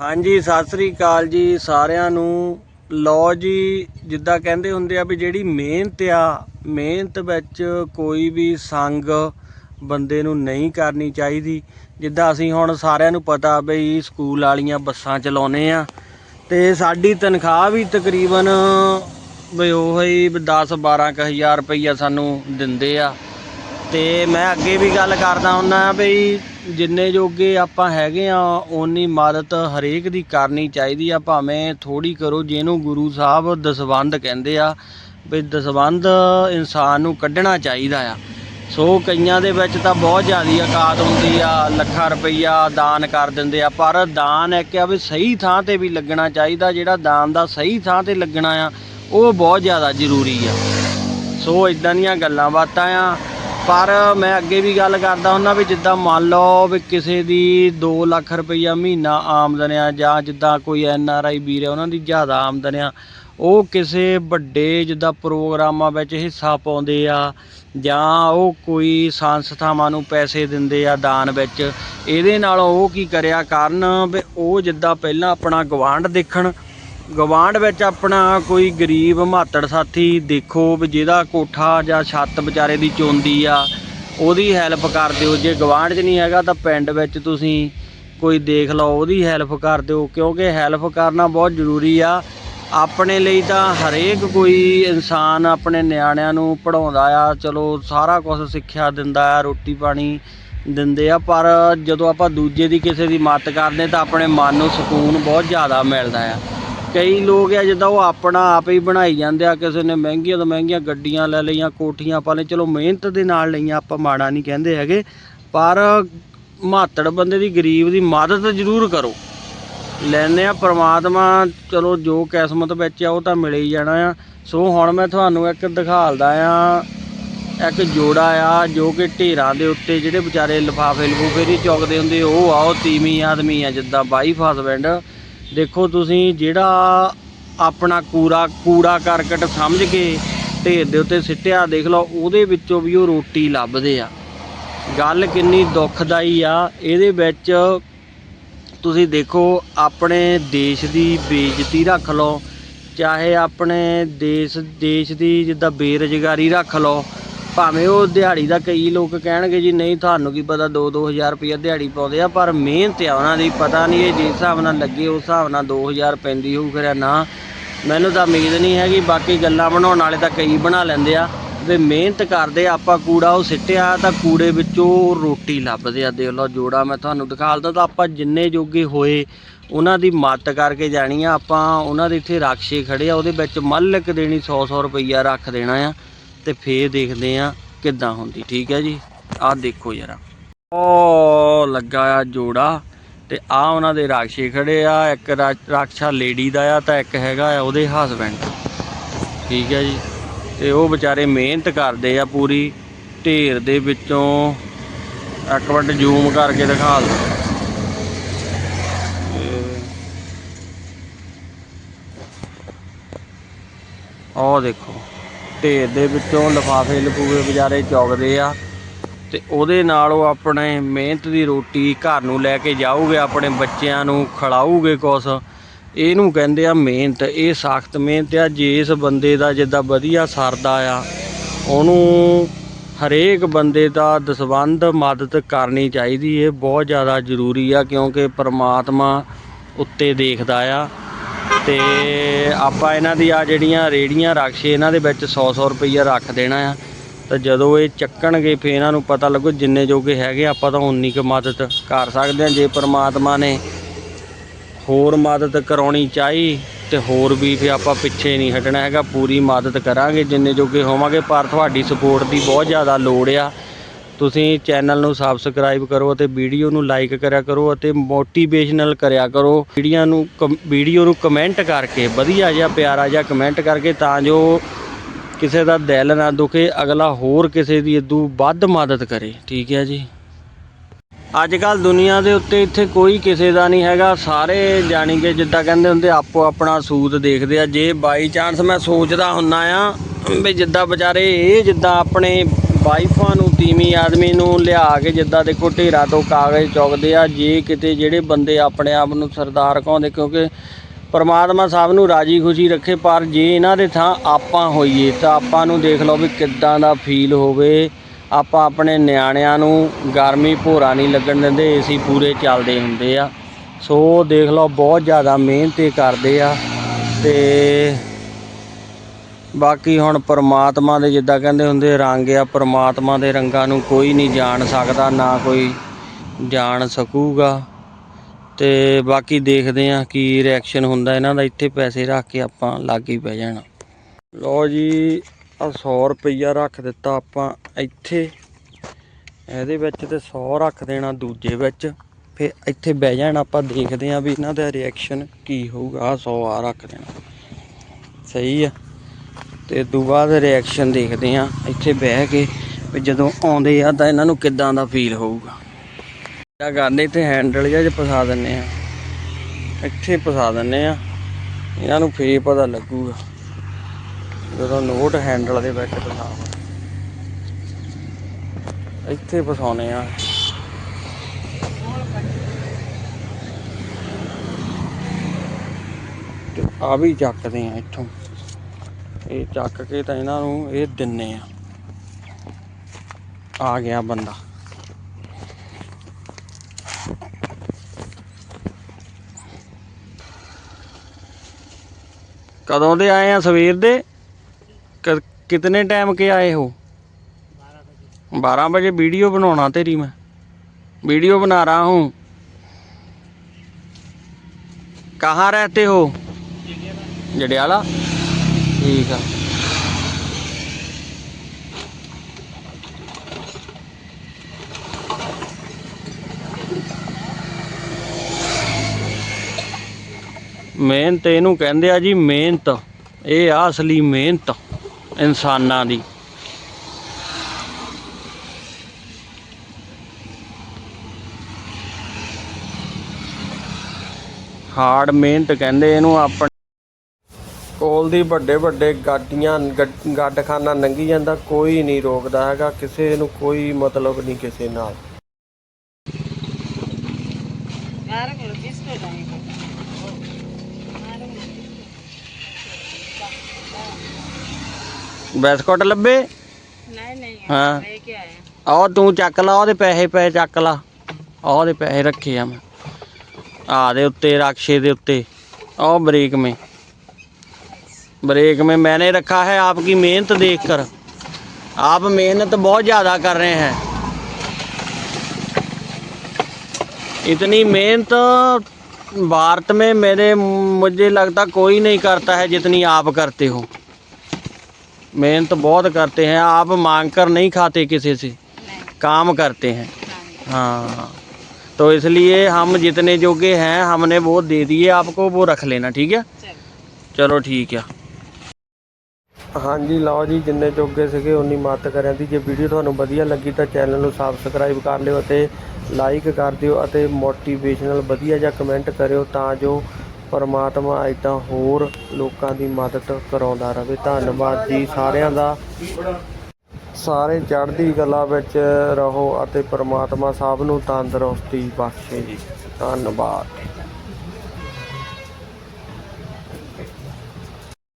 ਹਾਂਜੀ, ਸਤਿ ਸ੍ਰੀ ਅਕਾਲ ਜੀ ਸਾਰਿਆਂ ਨੂੰ। ਲਓ ਜੀ, ਜਿੱਦਾਂ ਕਹਿੰਦੇ ਹੁੰਦੇ ਆ ਵੀ ਜਿਹੜੀ ਮਿਹਨਤ ਆ, ਮਿਹਨਤ ਵਿੱਚ ਕੋਈ ਵੀ ਸੰਗ ਬੰਦੇ ਨੂੰ ਨਹੀਂ ਕਰਨੀ ਚਾਹੀਦੀ। ਜਿੱਦਾਂ ਅਸੀਂ ਹੁਣ ਸਾਰਿਆਂ ਨੂੰ ਪਤਾ ਬਈ ਸਕੂਲ ਵਾਲੀਆਂ ਬੱਸਾਂ ਚਲਾਉਨੇ ਆ ਤੇ ਸਾਡੀ ਤਨਖਾਹ ਵੀ ਤਕਰੀਬਨ ਬਈ ਉਹ ਹੀ 10 12 ਹਜ਼ਾਰ ਰੁਪਈਆ ਸਾਨੂੰ ਦਿੰਦੇ ਆ। ਤੇ ਮੈਂ ਅੱਗੇ ਵੀ ਗੱਲ ਕਰਦਾ ਹੁੰਨਾ ਬਈ ਜਿੰਨੇ ਜੋਗੇ ਆਪਾਂ ਹੈਗੇ ਆ, ਓਨੀ ਮਦਦ ਹਰੇਕ ਦੀ ਕਰਨੀ ਚਾਹੀਦੀ ਆ, ਭਾਵੇਂ ਥੋੜੀ ਕਰੋ ਜਿਹਨੂੰ ਗੁਰੂ ਸਾਹਿਬ ਦਸਵੰਧ ਕਹਿੰਦੇ ਆ ਵੀ ਦਸਵੰਧ ਇਨਸਾਨ ਨੂੰ ਕੱਢਣਾ ਚਾਹੀਦਾ ਆ। ਸੋ ਕਈਆਂ ਦੇ ਵਿੱਚ ਤਾਂ ਬਹੁਤ ਜ਼ਿਆਦੀ ਔਕਾਤ ਹੁੰਦੀ ਆ, ਲੱਖਾਂ ਰੁਪਈਆ ਦਾਨ ਕਰ ਦਿੰਦੇ ਆ, ਪਰ ਦਾਨ ਇੱਕ ਆ ਵੀ ਸਹੀ ਥਾਂ ਤੇ ਵੀ ਲੱਗਣਾ ਚਾਹੀਦਾ, ਜਿਹੜਾ ਦਾਨ ਦਾ ਸਹੀ ਥਾਂ ਤੇ ਲੱਗਣਾ ਆ, ਉਹ ਬਹੁਤ ਜ਼ਿਆਦਾ ਜ਼ਰੂਰੀ ਆ। ਸੋ ਇਦਾਂ ਦੀਆਂ ਗੱਲਾਂ ਬਾਤਾਂ ਆ। ਪਰ ਮੈਂ ਅੱਗੇ ਵੀ ਗੱਲ ਕਰਦਾ ਹੁੰਦਾ ਵੀ ਜਿੱਦਾਂ ਮੰਨ ਲਓ ਵੀ ਕਿਸੇ ਦੀ 2 ਲੱਖ ਰੁਪਈਆ ਮਹੀਨਾ ਆਮਦਨ ਆ ਜਾਂ ਜਿੱਦਾਂ ਕੋਈ ਐਨ ਆਰ ਆਈ ਵੀਰ ਆ, ਉਹਨਾਂ ਦੀ ਜ਼ਿਆਦਾ ਆਮਦਨ ਆ, ਉਹ ਕਿਸੇ ਵੱਡੇ ਜਿੱਦਾਂ ਪ੍ਰੋਗਰਾਮਾਂ ਵਿੱਚ ਹਿੱਸਾ ਪਾਉਂਦੇ ਆ ਜਾਂ ਉਹ ਕੋਈ ਸੰਸਥਾਵਾਂ ਨੂੰ ਪੈਸੇ ਦਿੰਦੇ ਆ ਦਾਨ ਵਿੱਚ, ਇਹਦੇ ਨਾਲ ਉਹ ਕੀ ਕਰਿਆ ਕਰਨ ਵੀ ਉਹ ਜਿੱਦਾਂ ਪਹਿਲਾਂ ਆਪਣਾ ਗਵਾਂਢ ਦੇਖਣ ਗਵਾਂਢ ਵਿੱਚ ਆਪਣਾ ਕੋਈ ਗਰੀਬ ਮਾਤੜ ਸਾਥੀ ਦੇਖੋ ਵੀ ਜਿਹਦਾ ਕੋਠਾ ਜਾਂ ਛੱਤ ਵਿਚਾਰੇ ਦੀ ਚੋਂਦੀ ਆ, ਉਹਦੀ ਹੈਲਪ ਕਰ ਦਿਓ। ਜੇ ਗਵਾਂਢ 'ਚ ਨਹੀਂ ਹੈਗਾ ਤਾਂ ਪਿੰਡ ਵਿੱਚ ਤੁਸੀਂ ਕੋਈ ਦੇਖ ਲਓ, ਉਹਦੀ ਹੈਲਪ ਕਰ ਦਿਓ, ਕਿਉਂਕਿ ਹੈਲਪ ਕਰਨਾ ਬਹੁਤ ਜ਼ਰੂਰੀ ਆ। ਆਪਣੇ ਲਈ ਤਾਂ ਹਰੇਕ ਕੋਈ ਇਨਸਾਨ ਆਪਣੇ ਨਿਆਣਿਆਂ ਨੂੰ ਪੜਾਉਂਦਾ ਆ, ਚਲੋ ਸਾਰਾ ਕੁਝ ਸਿੱਖਿਆ ਦਿੰਦਾ ਆ, ਰੋਟੀ ਪਾਣੀ ਦਿੰਦੇ ਆ, ਪਰ ਜਦੋਂ ਆਪਾਂ ਦੂਜੇ ਦੀ ਕਿਸੇ ਦੀ ਮਦਦ ਕਰਦੇ ਤਾਂ ਆਪਣੇ ਮਨ ਨੂੰ ਸਕੂਨ ਬਹੁਤ ਜ਼ਿਆਦਾ ਮਿਲਦਾ ਆ। ਕਈ ਲੋਕ ਆ ਜਿੱਦਾਂ ਉਹ ਆਪਣਾ ਆਪ ਹੀ ਬਣਾਈ ਜਾਂਦੇ ਆ, ਕਿਸੇ ਨੇ ਮਹਿੰਗੀਆਂ ਤੋਂ ਮਹਿੰਗੀਆਂ ਗੱਡੀਆਂ ਲੈ ਲਈਆਂ, ਕੋਠੀਆਂ ਪਾ ਲਈ ਚਲੋ ਮਿਹਨਤ ਦੇ ਨਾਲ ਲਈਆਂ ਆਪਾਂ, ਮਾੜਾ ਨਹੀਂ ਕਹਿੰਦੇ ਹੈਗੇ। ਪਰ ਮਾਤੜ ਬੰਦੇ ਦੀ ਗਰੀਬ ਦੀ ਮਦਦ ਜ਼ਰੂਰ ਕਰੋ। ਲੈਨੇ ਆ ਪ੍ਰਮਾਤਮਾ, ਚਲੋ ਜੋ ਕਿਸਮਤ ਵਿੱਚ ਆ, ਉਹ ਤਾਂ ਮਿਲ ਹੀ ਜਾਣਾ ਆ। ਸੋ ਹੁਣ ਮੈਂ ਤੁਹਾਨੂੰ ਇੱਕ ਦਿਖਾਲਦਾ ਆ, ਇੱਕ ਜੋੜਾ ਆ, ਜੋ ਕਿ ਢੇਰਾਂ ਦੇ ਉੱਤੇ ਜਿਹੜੇ ਵਿਚਾਰੇ ਲਿਫਾਫੇ ਲਫੂਫੇ ਦੀ ਚੁੱਕਦੇ ਹੁੰਦੇ, ਉਹ ਆ, ਉਹ ਤੀਵੀਂ ਆਦਮੀ ਆ, ਜਿੱਦਾਂ ਵਾਈਫ ਹਸਬੈਂਡ ਦੇਖੋ ਤੁਸੀਂ ਜਿਹੜਾ ਆਪਣਾ ਕੂੜਾ ਕੂੜਾ ਕਰਕਟ ਸਮਝ ਕੇ ਢੇਰ ਦੇ ਉੱਤੇ ਸਿੱਟਿਆ, ਦੇਖ ਲਓ, ਉਹਦੇ ਵਿੱਚੋਂ ਵੀ ਉਹ ਰੋਟੀ ਲੱਭਦੇ ਆ। ਗੱਲ ਕਿੰਨੀ ਦੁੱਖਦਾਈ ਆ, ਇਹਦੇ ਵਿੱਚ ਤੁਸੀਂ ਦੇਖੋ, ਆਪਣੇ ਦੇਸ਼ ਦੀ ਬੇਇੱਜ਼ਤੀ ਰੱਖ ਲਓ, ਚਾਹੇ ਆਪਣੇ ਦੇਸ਼ ਦੇਸ਼ ਦੀ ਜਿੱਦਾਂ ਬੇਰੁਜ਼ਗਾਰੀ ਰੱਖ ਲਓ ਭਾਵੇਂ ਉਹ ਦਿਹਾੜੀ ਦਾ ਕਈ ਲੋਕ ਕਹਿਣਗੇ ਜੀ, ਨਹੀਂ ਤੁਹਾਨੂੰ ਕੀ ਪਤਾ 2-2000 ਰੁਪਏ ਦਿਹਾੜੀ ਪਾਉਂਦੇ ਆ, ਪਰ ਮਿਹਨਤ ਆ ਉਹਨਾਂ ਦੀ, ਪਤਾ ਨਹੀਂ ਇਹ ਜਿਸ ਹਿਸਾਬ ਨਾਲ ਲੱਗੇ ਉਸ ਹਿਸਾਬ ਨਾਲ 2000 ਪੈਂਦੀ ਹੋਊ ਖਰਿਆ ਨਾ। ਮੈਨੂੰ ਤਾਂ ਉਮੀਦ ਨਹੀਂ ਹੈਗੀ, ਬਾਕੀ ਗੱਲਾਂ ਬਣਾਉਣ ਵਾਲੇ ਤਾਂ ਕਈ ਬਣਾ ਲੈਂਦੇ ਆ। ਵੀ ਮਿਹਨਤ ਕਰਦੇ ਆਪਾਂ ਕੂੜਾ ਉਹ ਸਿੱਟਿਆ, ਤਾਂ ਕੂੜੇ ਵਿੱਚੋਂ ਰੋਟੀ ਲੱਭਦੇ ਆ। ਦੇਖ ਲਓ ਜੋੜਾ ਮੈਂ ਤੁਹਾਨੂੰ ਦਿਖਾਲਦਾ ਤਾਂ ਆਪਾਂ ਜਿੰਨੇ ਜੋਗੇ ਹੋਏ, ਉਹਨਾਂ ਦੀ ਮਦਦ ਕਰਕੇ ਜਾਣੀ ਆ। ਆਪਾਂ ਉਹਨਾਂ ਦੇ ਇੱਥੇ ਰਾਖਸ਼ੇ ਖੜੇ ਆ, ਉਹਦੇ ਵਿੱਚ ਮੱਲਕ ਦੇਣੀ 100-100 ਰੁਪਈਆ ਰੱਖ ਦੇਣਾ ਆ। ਤੇ ਫੇਰ ਦੇਖਦੇ ਆ ਕਿੱਦਾਂ ਹੁੰਦੀ, ਠੀਕ ਹੈ ਜੀ? ਆਹ ਦੇਖੋ ਜਰਾ। ਉਹ ਲੱਗਾ ਆ ਜੋੜਾ ਤੇ ਆ ਉਹਨਾਂ ਦੇ ਰਾਖਸ਼ੇ ਖੜੇ ਆ, ਇੱਕ ਰਾ- ਰਾਖਸ਼ਾ ਲੇਡੀ ਦਾ ਆ ਤਾਂ ਇੱਕ ਹੈਗਾ ਆ ਉਹਦੇ ਹਸਬੈਂਡ ਠੀਕ ਹੈ ਜੀ? ਤੇ ਉਹ ਵਿਚਾਰੇ ਮਿਹਨਤ ਕਰਦੇ ਆ ਪੂਰੀ, ਢੇਰ ਦੇ ਵਿੱਚੋਂ ਇੱਕ ਮਿੰਟ ਜ਼ੂਮ ਕਰਕੇ ਦਿਖਾ ਦਿਓ। ਉਹ ਦੇਖੋ। ਢੇਰ ਦੇ ਵਿੱਚੋਂ ਲਿਫਾਫੇ ਲਫੂਫੇ ਵਿਚਾਰੇ ਚੌਗਦੇ ਆ। ਤੇ ਉਹਦੇ ਨਾਲ ਉਹ ਆਪਣੇ ਮਿਹਨਤ ਦੀ ਰੋਟੀ ਘਰ ਨੂੰ ਲੈ ਕੇ ਜਾਊਗੇ, ਆਪਣੇ ਬੱਚਿਆਂ ਨੂੰ ਖਿਲਾਊਗੇ ਕੁਛ। ਇਹਨੂੰ ਕਹਿੰਦੇ ਆ ਮਿਹਨਤ। ਇਹ ਸਖਤ ਮਿਹਨਤ ਆ। ਜੇ ਇਸ ਬੰਦੇ ਦਾ ਜਿੱਦਾਂ ਵਧੀਆ ਸਰਦਾ ਆ, ਉਹਨੂੰ ਹਰੇਕ ਬੰਦੇ ਦਾ ਦਸਵੰਧ ਮਦਦ ਕਰਨੀ ਚਾਹੀਦੀ। ਇਹ ਬਹੁਤ ਜ਼ਿਆਦਾ ਜ਼ਰੂਰੀ ਆ ਕਿਉਂਕਿ ਪਰਮਾਤਮਾ ਉੱਤੇ ਦੇਖਦਾ ਆ। ਤੇ ਆਪਾਂ ਇਹਨਾਂ ਦੀ ਆ ਜਿਹੜੀਆਂ ਰੇੜੀਆਂ ਰਕਸ਼ੇ ਇਹਨਾਂ ਦੇ ਵਿੱਚ 100-100 ਰੁਪਈਆ ਰੱਖ ਦੇਣਾ ਆ। ਤਾਂ ਜਦੋਂ ਇਹ ਚੱਕਣਗੇ ਫੇ ਇਹਨਾਂ ਨੂੰ ਪਤਾ ਲੱਗੂ ਜਿੰਨੇ ਜੋਗੇ ਹੈਗੇ, ਆਪਾਂ ਤਾਂ ਉਨੀ ਕੁ ਮਦਦ ਕਰ ਸਕਦੇ ਆ ਜੇ ਪਰਮਾਤਮਾ ਨੇ ਹੋਰ ਮਦਦ ਕਰਾਉਣੀ ਚਾਹੀ, ਤੇ ਹੋਰ ਵੀ ਫੇ ਆਪਾਂ ਪਿੱਛੇ ਨਹੀਂ ਹਟਣਾ ਹੈਗਾ। ਪੂਰੀ ਮਦਦ ਕਰਾਂਗੇ, ਜਿੰਨੇ ਜੋਗੇ ਹੋਵਾਂਗੇ। ਪਰ ਤੁਹਾਡੀ ਸਪੋਰਟ ਦੀ ਬਹੁਤ ਜ਼ਿਆਦਾ ਲੋੜ ਆ। ਤੁਸੀਂ ਚੈਨਲ ਨੂੰ ਸਬਸਕ੍ਰਾਈਬ ਕਰੋ ਅਤੇ ਵੀਡੀਓ ਨੂੰ ਲਾਈਕ ਕਰਿਆ ਕਰੋ ਅਤੇ ਮੋਟੀਵੇਸ਼ਨਲ ਕਰਿਆ ਕਰੋ। ਵੀਡੀਓ ਨੂੰ ਕਮ- ਵੀਡੀਓ ਨੂੰ ਕਮੈਂਟ ਕਰਕੇ, ਵਧੀਆ ਜਿਹਾ, ਪਿਆਰਾ ਜਿਹਾ ਕਮੈਂਟ ਕਰਕੇ ਤਾਂ ਜੋ ਕਿਸੇ ਦਾ ਦਿਲ ਨਾ ਦੁਖੇ, ਅਗਲਾ ਹੋਰ ਕਿਸੇ ਦੀ ਇਦੋਂ ਵੱਧ ਮਦਦ ਕਰੇ। ਠੀਕ ਹੈ ਜੀ? ਅੱਜ ਕੱਲ ਦੁਨੀਆ ਦੇ ਉੱਤੇ ਇੱਥੇ ਕੋਈ ਕਿਸੇ ਦਾ ਨਹੀਂ ਹੈਗਾ। ਸਾਰੇ ਜਾਣੀ ਕਿ ਜਿੱਦਾਂ ਕਹਿੰਦੇ ਹੁੰਦੇ, ਆਪੋ ਆਪਣਾ ਸੂਤ ਦੇਖਦੇ ਆ। ਜੇ ਬਾਈ ਚਾਂਸ ਮੈਂ ਸੋਚਦਾ ਹੁੰਨਾ ਆ ਵੀ ਜਿੱਦਾਂ ਵਿਚਾਰੇ ਇਹ ਜਿੱਦਾਂ ਆਪਣੇ ਵਾਈਫਾਂ ਨੂੰ ਤੀਵੀਂ ਆਦਮੀ ਨੂੰ ਲਿਆ ਕੇ ਜਿੱਦਾਂ ਦੇਖੋ ਢੇਰਾ ਤੋਂ ਕਾਗਜ਼ ਚੁੱਕਦੇ ਆ, ਜੇ ਕਿਤੇ ਜਿਹੜੇ ਬੰਦੇ ਆਪਣੇ ਆਪ ਨੂੰ ਸਰਦਾਰ ਕਹਾਉਂਦੇ, ਕਿਉਂਕਿ ਪਰਮਾਤਮਾ ਸਾਹਿਬ ਨੂੰ ਰਾਜੀ ਖੁਸ਼ੀ ਰੱਖੇ, ਪਰ ਜੇ ਇਹਨਾਂ ਦੇ ਥਾਂ ਆਪਾਂ ਹੋਈਏ, ਤਾਂ ਆਪਾਂ ਨੂੰ ਦੇਖ ਲਓ ਵੀ ਕਿੱਦਾਂ ਦਾ ਫੀਲ ਹੋਵੇ। ਆਪਾਂ ਆਪਣੇ ਨਿਆਣਿਆਂ ਨੂੰ ਗਰਮੀ ਭੋਰਾ ਨਹੀਂ ਲੱਗਣ ਦਿੰਦੇ ਏਸੀ ਪੂਰੇ ਚੱਲਦੇ ਹੁੰਦੇ ਆ। ਸੋ ਦੇਖ ਲਓ, ਬਹੁਤ ਜ਼ਿਆਦਾ ਮਿਹਨਤ ਕਰਦੇ ਆ ਤੇ ਬਾਕੀ ਹੁਣ ਪਰਮਾਤਮਾ ਦੇ ਜਿੱਦਾਂ ਕਹਿੰਦੇ ਹੁੰਦੇ, ਰੰਗ ਆ, ਪਰਮਾਤਮਾ ਦੇ ਰੰਗਾਂ ਨੂੰ ਕੋਈ ਨਹੀਂ ਜਾਣ ਸਕਦਾ, ਨਾ ਕੋਈ ਜਾਣ ਸਕੂਗਾ। ਤੇ ਬਾਕੀ ਦੇਖਦੇ ਆ ਕੀ ਰਿਐਕਸ਼ਨ ਹੁੰਦਾ ਇਹਨਾਂ ਦਾ, ਇੱਥੇ ਪੈਸੇ ਰੱਖ ਕੇ ਆਪਾਂ ਲਾਗੇ ਹੀ ਪੈ ਜਾਣਾ। ਲਓ ਜੀ ਆ 100 ਰੁਪਈਆ ਰੱਖ ਦਿੱਤਾ ਆਪਾਂ ਇੱਥੇ। ਇਹਦੇ ਵਿੱਚ ਤੇ 100 ਰੱਖ ਦੇਣਾ ਦੂਜੇ ਵਿੱਚ। ਫਿਰ ਇੱਥੇ ਬਹਿ ਜਾਣਾ ਆਪਾਂ, ਦੇਖਦੇ ਆ ਵੀ ਇਹਨਾਂ ਦਾ ਰਿਐਕਸ਼ਨ ਕੀ ਹੋਊਗਾ। ਆ 100 ਆ ਰੱਖ ਦੇਣਾ। ਸਹੀ ਆ। ਤੇ ਤੋਂ ਬਾਅਦ ਰਿਐਕਸ਼ਨ ਦੇਖਦੇ ਆ ਇੱਥੇ ਬਹਿ ਕੇ ਵੀ ਜਦੋਂ ਆਉਂਦੇ ਆ ਤਾਂ ਇਹਨਾਂ ਨੂੰ ਕਿੱਦਾਂ ਦਾ ਫੀਲ ਹੋਊਗਾ। ਕਿਆ ਕਰਦੇ ਇੱਥੇ ਹੈਂਡਲ ਜਿਹਾ ਚ ਫਸਾ ਦਿੰਨੇ ਆ ਇੱਥੇ ਫਸਾ ਦਿੰਨੇ ਆ ਇਹਨਾਂ ਨੂੰ ਫੇਰ ਪਤਾ ਲੱਗੂਗਾ। ਜਦੋਂ ਨੋਟ ਹੈਂਡਲ ਦੇ ਵਿੱਚ ਫਸਾ ਇੱਥੇ ਫਸਾਉਨੇ ਆ। ਤੇ ਆ ਵੀ ਚੱਕਦੇ ਆ ਇੱਥੋਂ। ਇਹ ਚੱਕ ਕੇ ਤਾਂ ਇਹਨਾਂ ਨੂੰ ਇਹ ਦਿੰਨੇ ਆ। ਆ ਗਿਆ ਬੰਦਾ। ਕਦੋਂ ਦੇ ਆਏ ਆ ਸਵੇਰ ਦੇ? ਕਿਤਨੇ ਟਾਈਮ ਕੇ ਆਏ ਹੋ? 12 ਵਜੇ। ਵੀਡੀਓ ਬਣਾਉਣਾ ਤੇਰੀ ਮੈਂ। ਵੀਡੀਓ ਬਣਾ बना रहा ਕਹਾਂ कहाँ रहते हो जडियाला ਠੀਕ ਆ। ਮਿਹਨਤ ਇਹਨੂੰ ਕਹਿੰਦੇ ਆ ਜੀ ਮਿਹਨਤ। ਇਹ ਆ ਅਸਲੀ ਮਿਹਨਤ ਇਨਸਾਨਾਂ ਦੀ। ਹਾਰਡ ਮਿਹਨਤ ਕਹਿੰਦੇ ਇਹਨੂੰ ਆਪਣੇ ਕੋਲ ਦੀ ਵੱਡੇ ਵੱਡੇ ਗਾਡੀਆਂ ਗੱਡਖਾਨਾ ਲੰਘੀ ਜਾਂਦਾ ਕੋਈ ਨਹੀਂ ਰੋਕਦਾ ਹੈਗਾ ਕਿਸੇ ਨੂੰ ਕੋਈ ਮਤਲਬ ਨਹੀਂ ਕਿਸੇ ਨਾਲ। ਬਿਸਕਟ ਲੱਭੇ? ਨਹੀਂ ਨਹੀਂ ਹਾਂ। ਲੈ ਕੇ ਆਹ ਤੂੰ ਚੱਕ ਲਾ ਉਹਦੇ ਪੈਸੇ ਪੈ ਚੱਕ ਲਾ। ਉਹਦੇ ਪੈਸੇ ਰੱਖੇ ਆ ਮੈਂ। ਆ ਦੇ ਉੱਤੇ ਰਕਸ਼ੇ ਦੇ ਉੱਤੇ। ਉਹ ਬ੍ਰੇਕ ਮੇ। ब्रेक में मैंने रखा है आपकी मेहनत देखकर। आप मेहनत बहुत ज़्यादा कर रहे हैं। इतनी मेहनत भारत में मेरे मुझे लगता कोई नहीं करता है जितनी आप करते हो। मेहनत बहुत करते हैं आप मांग कर नहीं खाते किसी से। काम करते हैं। हाँ। तो इसलिए हम जितने जोगे हैं हमने वो दे दिए आपको वो रख लेना ठीक है? चलो ठीक है। ਹਾਂਜੀ, ਲਓ ਜੀ, ਜਿੰਨੇ ਜੋਗੇ ਸੀਗੇ, ਉਨੀ ਮਦਦ ਕਰਿਆ ਦੀ। ਜੇ ਵੀਡੀਓ ਤੁਹਾਨੂੰ ਵਧੀਆ ਲੱਗੀ ਤਾਂ ਚੈਨਲ ਨੂੰ ਸਬਸਕ੍ਰਾਈਬ ਕਰ ਲਿਓ ਅਤੇ ਲਾਈਕ ਕਰ ਦਿਓ ਅਤੇ ਮੋਟੀਵੇਸ਼ਨਲ ਵਧੀਆ ਜਿਹਾ ਕਮੈਂਟ ਕਰਿਓ ਤਾਂ ਜੋ ਪਰਮਾਤਮਾ ਇਦਾਂ ਹੋਰ ਲੋਕਾਂ ਦੀ ਮਦਦ ਕਰਾਉਂਦਾ ਰਹੇ। ਧੰਨਵਾਦ ਜੀ ਸਾਰਿਆਂ ਦਾ। ਸਾਰੇ ਚੜ੍ਹਦੀ ਕਲਾ ਵਿੱਚ ਰਹੋ ਅਤੇ ਪਰਮਾਤਮਾ ਸਭ ਨੂੰ ਤੰਦਰੁਸਤੀ ਬਖਸ਼ੇ। ਜੀ ਧੰਨਵਾਦ।